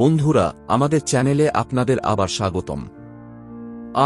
বন্ধুরা, আমাদের চ্যানেলে আপনাদের আবার স্বাগতম।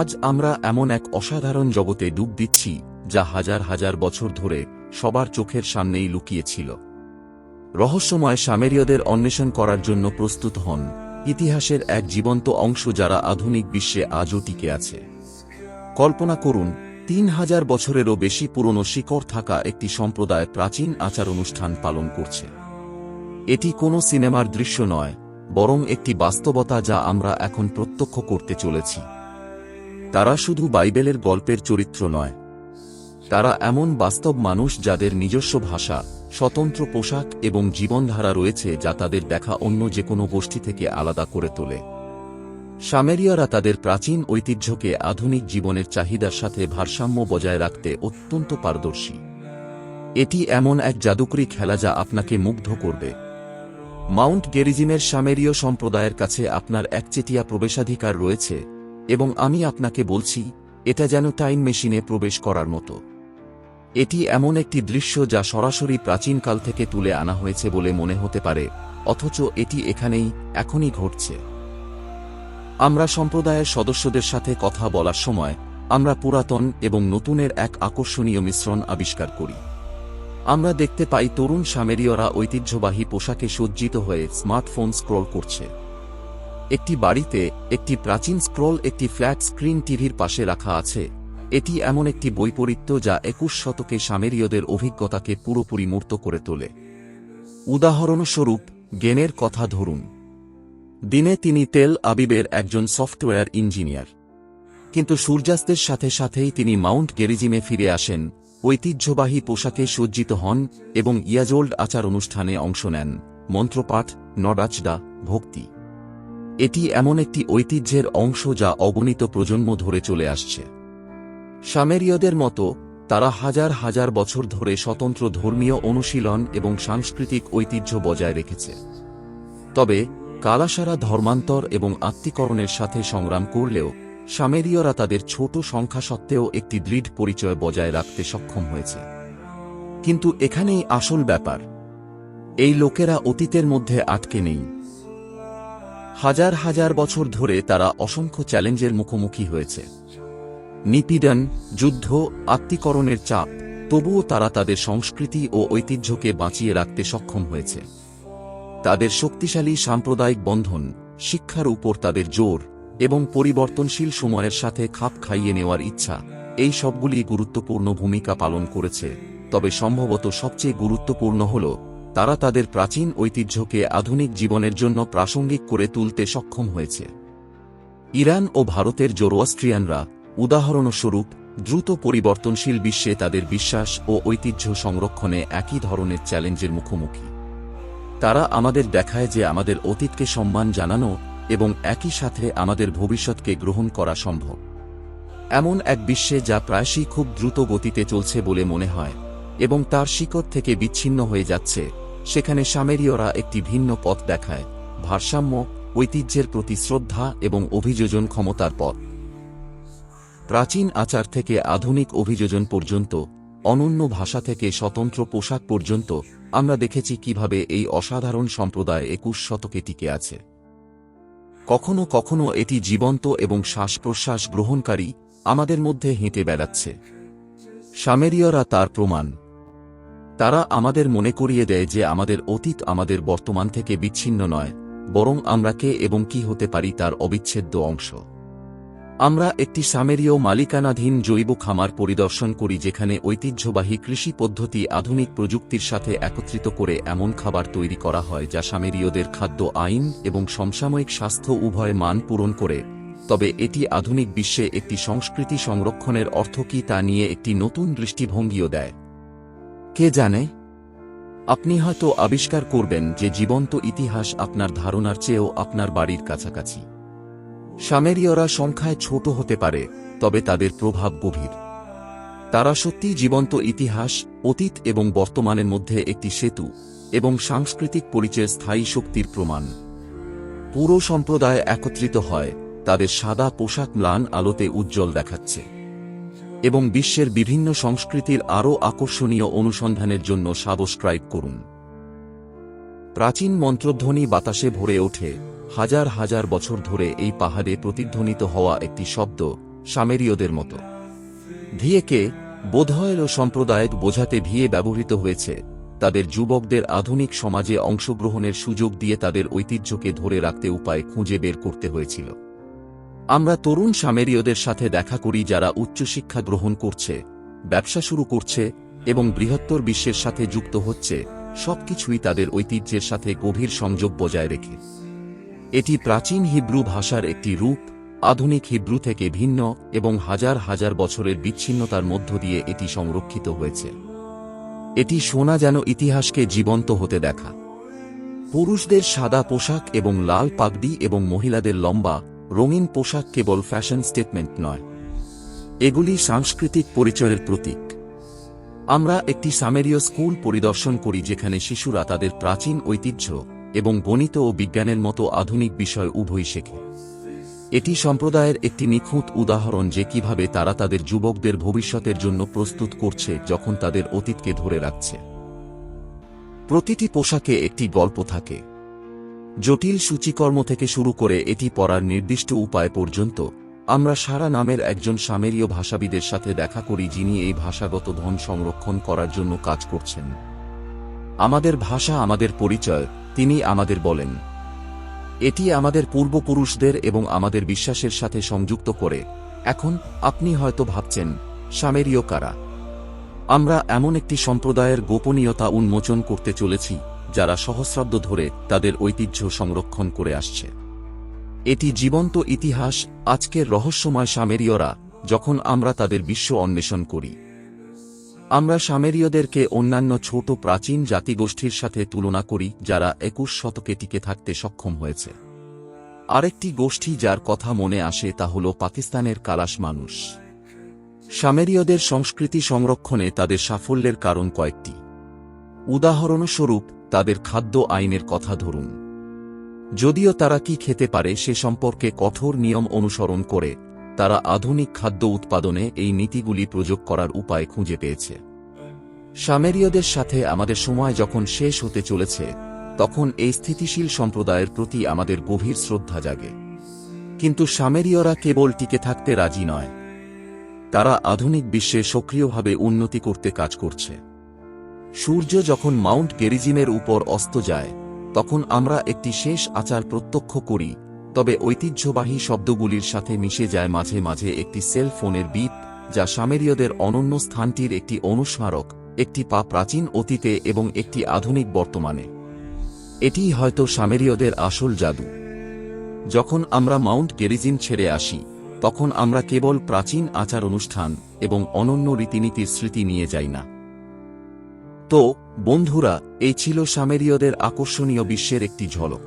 আজ আমরা এমন এক অসাধারণ জগতে ডুব দিচ্ছি, যা হাজার হাজার বছর ধরে সবার চোখের সামনেই লুকিয়েছিল। রহস্যময় সামেরীয়দের অন্বেষণ করার জন্য প্রস্তুত হন ইতিহাসের এক জীবন্ত অংশ যারা আধুনিক বিশ্বে আজও টিকে আছে। কল্পনা করুন, তিন হাজার বছরেরও বেশি পুরনো শিকড় থাকা একটি সম্প্রদায় প্রাচীন আচার অনুষ্ঠান পালন করছে। এটি কোনো সিনেমার দৃশ্য নয় বরং একটি বাস্তবতা যা আমরা এখন প্রত্যক্ষ করতে চলেছি। তারা শুধু বাইবেলের গল্পের চরিত্র নয়। তারা এমন বাস্তব মানুষ যাদের নিজস্ব ভাষা, স্বতন্ত্র পোশাক এবং জীবনধারা রয়েছে যা তাদের দেখা অন্য যে কোনো গোষ্ঠী থেকে আলাদা করে তোলে। সামেরিয়ারা তাদের প্রাচীন ঐতিহ্যকে আধুনিক জীবনের চাহিদার সাথে ভারসাম্য বজায় রাখতে অত্যন্ত পারদর্শী। এটি এমন এক জাদুকরী খেলা যা আপনাকে মুগ্ধ করবে। মাউন্ট গেরিজিমের সামেরীয় সম্প্রদায়ের কাছে আপনার একচেটিয়া প্রবেশাধিকার রয়েছে, এবং আমি আপনাকে বলছি, এটা যেন টাইম মেশিনে প্রবেশ করার মতো। এটি এমন একটি দৃশ্য যা সরাসরি প্রাচীনকাল থেকে তুলে আনা হয়েছে বলে মনে হতে পারে, অথচ এটি এখানেই, এখনই ঘটছে। আমরা সম্প্রদায়ের সদস্যদের সাথে কথা বলার সময়, আমরা পুরাতন এবং নতুনের এক আকর্ষণীয় মিশ্রণ আবিষ্কার করি। আমরা দেখতে পাই তরুণ সামেরীয়রা ঐতিহ্যবাহী পোশাকে সজ্জিত হয়ে স্মার্টফোন স্ক্রল করছে। একটি বাড়িতে একটি প্রাচীন স্ক্রল, একটি ফ্ল্যাট স্ক্রিন টিভির পাশে রাখা আছে। এটি এমন একটি বৈপরীত্য যা একুশ শতকে সামেরীয়দের অভিজ্ঞতাকে পুরোপুরি মূর্ত করে তোলে। উদাহরণস্বরূপ, গেনের কথা ধরুন। দিনে তিনি তেল আবিবের একজন সফটওয়্যার ইঞ্জিনিয়ার। কিন্তু সূর্যাস্তের সাথে সাথেই তিনি মাউন্ট গেরিজিমে ফিরে আসেন ঐতিহ্যবাহী পোশাকে সজ্জিত হন এবং ইয়াজোল্ড আচার অনুষ্ঠানে অংশ নেন। মন্ত্রপাঠ, নডাচডা, ভক্তি। এটি এমন একটি ঐতিহ্যের অংশ যা অগণিত প্রজন্ম ধরে চলে আসছে। সামেরীয়দের মতো, তারা হাজার হাজার বছর ধরে স্বতন্ত্র ধর্মীয় অনুশীলন এবং সাংস্কৃতিক ঐতিহ্য বজায় রেখেছে। তবে কালাসারা ধর্মান্তর এবং আত্মীকরণের সাথে সংগ্রাম করলেও সামেরীয়রা তাদের ছোট সংখ্যা সত্ত্বেও একটি দৃঢ় পরিচয় বজায় রাখতে সক্ষম হয়েছে। কিন্তু এখানেই আসল ব্যাপার। এই লোকেরা অতীতের মধ্যে আটকে নেই। হাজার হাজার বছর ধরে তারা অসংখ্য চ্যালেঞ্জের মুখোমুখি হয়েছে। নিপীড়ন যুদ্ধ, আত্মীকরণের চাপ, তবুও তারা তাদের সংস্কৃতি ও ঐতিহ্যকে বাঁচিয়ে রাখতে সক্ষম হয়েছে। তাদের শক্তিশালী সাম্প্রদায়িক বন্ধন, শিক্ষার উপর তাদের জোর এবং পরিবর্তনশীল সময়ের সাথে খাপ খাইয়ে নেওয়ার ইচ্ছা, এই সবগুলি গুরুত্বপূর্ণ ভূমিকা পালন করেছে। তবে সম্ভবত সবচেয়ে গুরুত্বপূর্ণ হল, তারা তাদের প্রাচীন ঐতিহ্যকে আধুনিক জীবনের জন্য প্রাসঙ্গিক করে তুলতে সক্ষম হয়েছে। ইরান ও ভারতের জোরোয়াস্ট্রিয়ানরা, উদাহরণস্বরূপ, দ্রুত পরিবর্তনশীল বিশ্বে তাদের বিশ্বাস ও ঐতিহ্য সংরক্ষণে একই ধরনের চ্যালেঞ্জের মুখোমুখি। তারা আমাদের দেখায় যে আমাদের অতীতকে সম্মান জানানো এবং একই সাথে আমাদের ভবিষ্যৎকে গ্রহণ করা সম্ভব। এমন এক বিশ্বে যা প্রায়শই খুব দ্রুত গতিতে চলছে বলে মনে হয়, এবং তার শিকড় থেকে বিচ্ছিন্ন হয়ে যাচ্ছে, সেখানে সামেরীয়রা একটি ভিন্ন পথ দেখায়, ভারসাম্য, ঐতিহ্যের প্রতি শ্রদ্ধা এবং অভিযোজন ক্ষমতার পথ। প্রাচীন আচার থেকে আধুনিক অভিযোজন পর্যন্ত, অনন্য ভাষা থেকে স্বতন্ত্র পোশাক পর্যন্ত, আমরা দেখেছি কীভাবে এই অসাধারণ সম্প্রদায় একুশ শতকে টিকে আছে। কখনো কখনো এটি জীবন্ত এবং শ্বাস প্রশ্বাস গ্রহণকারী আমাদের মধ্যে হেঁটে বেড়াচ্ছে। সামেরিয়রা তার প্রমাণ। তারা আমাদের মনে করিয়ে দেয় যে আমাদের অতীত আমাদের বর্তমান থেকে বিচ্ছিন্ন নয়, বরং আমরা কে এবং কি হতে পারি তার অবিচ্ছেদ্য অংশ। আমরা একটি সামেরীয় মালিকানাধীন জৈব খামার পরিদর্শন করি যেখানে ঐতিহ্যবাহী কৃষি পদ্ধতি আধুনিক প্রযুক্তির সাথে একত্রিত করে এমন খাবার তৈরি করা হয় যা সামেরীয়দের খাদ্য আইন এবং সমসাময়িক স্বাস্থ্য উভয় মান পূরণ করে। তবে এটি আধুনিক বিশ্বে একটি সংস্কৃতি সংরক্ষণের অর্থ কি তা নিয়ে একটি নতুন দৃষ্টিভঙ্গিও দেয়। কে জানে? আপনি হয়তো আবিষ্কার করবেন যে জীবন্ত ইতিহাস আপনার ধারণার চেয়েও আপনার বাড়ির কাছাকাছি। সামেরীয়রা সংখ্যায় ছোট হতে পারে, তবে তাদের প্রভাব গভীর। তারা সত্যিই জীবন্ত ইতিহাস, অতীত এবং বর্তমানের মধ্যে একটি সেতু এবং সাংস্কৃতিক পরিচয়ের স্থায়ী শক্তির প্রমাণ। পুরো সম্প্রদায় একত্রিত হয়, তাদের সাদা পোশাক ম্লান আলোতে উজ্জ্বল দেখাচ্ছে এবং বিশ্বের বিভিন্ন সংস্কৃতির আরও আকর্ষণীয় অনুসন্ধানের জন্য সাবস্ক্রাইব করুন। প্রাচীন মন্ত্রধ্বনি বাতাসে ভরে ওঠে। হাজার হাজার বছর ধরে এই পাহাড়ে প্রতিধ্বনিত হওয়া একটি শব্দ সামেরীয়দের মতো। ভিয়েকে বোধহয় ও সম্প্রদায়ক বোঝাতে ভিয়ে ব্যবহৃত হয়েছে। তাদের যুবকদের আধুনিক সমাজে অংশগ্রহণের সুযোগ দিয়ে তাদের ঐতিহ্যকে ধরে রাখতে উপায় খুঁজে বের করতে হয়েছিল। আমরা তরুণ সামেরীয়দের সাথে দেখা করি যারা উচ্চশিক্ষা গ্রহণ করছে, ব্যবসা শুরু করছে এবং বৃহত্তর বিশ্বের সাথে যুক্ত হচ্ছে। সবকিছুই তাদের ঐতিহ্যের সাথে গভীর সংযোগ বজায় রেখে। এটি প্রাচীন হিব্রু ভাষার একটি রূপ, আধুনিক হিব্রু থেকে ভিন্ন এবং হাজার হাজার বছরের বিচ্ছিন্নতার মধ্য দিয়ে এটি সংরক্ষিত হয়েছে। এটি শোনা যেন ইতিহাসকে জীবন্ত হতে দেখা। পুরুষদের সাদা পোশাক এবং লাল পাগড়ি এবং মহিলাদের লম্বা, রঙিন পোশাক কেবল ফ্যাশন স্টেটমেন্ট নয়। এগুলি সাংস্কৃতিক পরিচয়ের প্রতীক। আমরা একটি সামেরীয় স্কুল পরিদর্শন করি যেখানে শিশুরা তাদের প্রাচীন ঐতিহ্য এবং গণিত ও বিজ্ঞানের মতো আধুনিক বিষয় উভয় শেখে। এটি সম্প্রদায়ের একটি নিখুঁত উদাহরণ যে কীভাবে তারা তাদের যুবকদের ভবিষ্যতের জন্য প্রস্তুত করছে যখন তাদের অতীতকে ধরে রাখছে। প্রতিটি পোশাকে একটি গল্প থাকে। জটিল সূচিকর্ম থেকে শুরু করে এটি পড়ার নির্দিষ্ট উপায় পর্যন্ত আমরা সারা নামের একজন সামেরীয় ভাষাবিদের সাথে দেখা করি যিনি এই ভাষাগত ধন সংরক্ষণ করার জন্য কাজ করছেন। আমাদের ভাষা আমাদের পরিচয়, তিনি আমাদের বলেন। এটি আমাদের পূর্বপুরুষদের এবং আমাদের বিশ্বাসের সাথে সংযুক্ত করে। এখন আপনি হয়তো ভাবছেন, সামেরীয় কারা? আমরা এমন একটি সম্প্রদায়ের গোপনীয়তা উন্মোচন করতে চলেছি, যারা সহস্রাব্দ ধরে তাদের ঐতিহ্য সংরক্ষণ করে আসছে। এটি জীবন্ত ইতিহাস, আজকের রহস্যময় সামেরীয়রা, যখন আমরা তাদের বিশ্ব অন্বেষণ করি। আমরা সামেরীয়দেরকে অন্যান্য ছোট প্রাচীন জাতিগোষ্ঠীর সাথে তুলনা করি, যারা একুশ শতকে টিকে থাকতে সক্ষম হয়েছে। আরেকটি গোষ্ঠী যার কথা মনে আসে তা হল পাকিস্তানের কালাশ মানুষ। সামেরীয়দের সংস্কৃতি সংরক্ষণে তাদের সাফল্যের কারণ কয়েকটি। উদাহরণস্বরূপ, তাদের খাদ্য আইনের কথা ধরুন। যদিও তারা কি খেতে পারে সে সম্পর্কে কঠোর নিয়ম অনুসরণ করে, তারা আধুনিক খাদ্য উৎপাদনে এই নীতিগুলি প্রয়োগ করার উপায় খুঁজে পেয়েছে। সামেরীয়দের সাথে আমাদের সময় যখন শেষ হতে চলেছে, তখন এই স্থিতিশীল সম্প্রদায়ের প্রতি আমাদের গভীর শ্রদ্ধা জাগে। কিন্তু সামেরীয়রা কেবল টিকে থাকতে রাজি নয়। তারা আধুনিক বিশ্বে সক্রিয়ভাবে উন্নতি করতে কাজ করছে। সূর্য যখন মাউন্ট গেরিজিমের উপর অস্ত যায় তখন আমরা একটি শেষ আচার প্রত্যক্ষ করি, তবে ঐতিহ্যবাহী শব্দগুলির সাথে মিশে যায় মাঝে মাঝে একটি সেল ফোনের বিপ যা সামেরীয়দের অনন্য স্থানটির একটি অনুস্মারক, একটি পা প্রাচীন অতীতে এবং একটি আধুনিক বর্তমানে। এটিই হয়তো সামেরীয়দের আসল জাদু। যখন আমরা মাউন্ট গেরিজিন ছেড়ে আসি, তখন আমরা কেবল প্রাচীন আচার অনুষ্ঠান এবং অনন্য রীতিনীতির স্মৃতি নিয়ে যাই না। তো, বন্ধুরা, এই ছিল সামেরীয়দের আকর্ষণীয় বিশ্বের একটি ঝলক।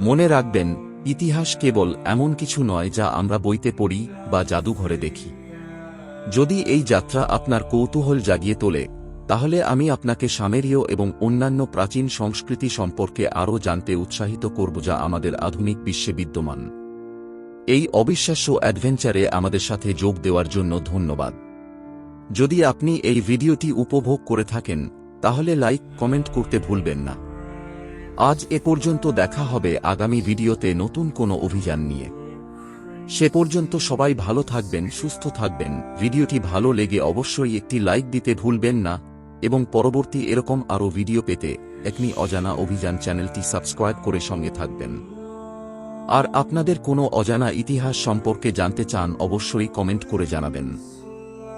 মনে রাখবেন, ইতিহাস কেবল এমন কিছু নয় যা আমরা বইতে পড়ি বা জাদুঘরে দেখি। যদি এই যাত্রা আপনার কৌতূহল জাগিয়ে তোলে, তাহলে আমি আপনাকে সামেরীয় এবং অন্যান্য প্রাচীন সংস্কৃতি সম্পর্কে আরও জানতে উৎসাহিত করব যা আমাদের আধুনিক বিশ্বে বিদ্যমান। এই অবিশ্বাস্য অ্যাডভেঞ্চারে আমাদের সাথে যোগ দেওয়ার জন্য ধন্যবাদ। যদি আপনি এই ভিডিওটি উপভোগ করে থাকেন, তাহলে লাইক, কমেন্ট করতে ভুলবেন না। আজ এ পর্যন্ত দেখা হবে আগামী ভিডিওতে নতুন কোনো অভিযান নিয়ে। সে পর্যন্ত সবাই ভালো থাকবেন, সুস্থ থাকবেন। ভিডিওটি ভালো লেগে অবশ্যই একটি লাইক দিতে ভুলবেন না এবং পরবর্তী এরকম আরও ভিডিও পেতে একনি অজানা অভিযান চ্যানেলটি সাবস্ক্রাইব করে সঙ্গে থাকবেন। আর আপনাদের কোনো অজানা ইতিহাস সম্পর্কে জানতে চান, অবশ্যই কমেন্ট করে জানাবেন।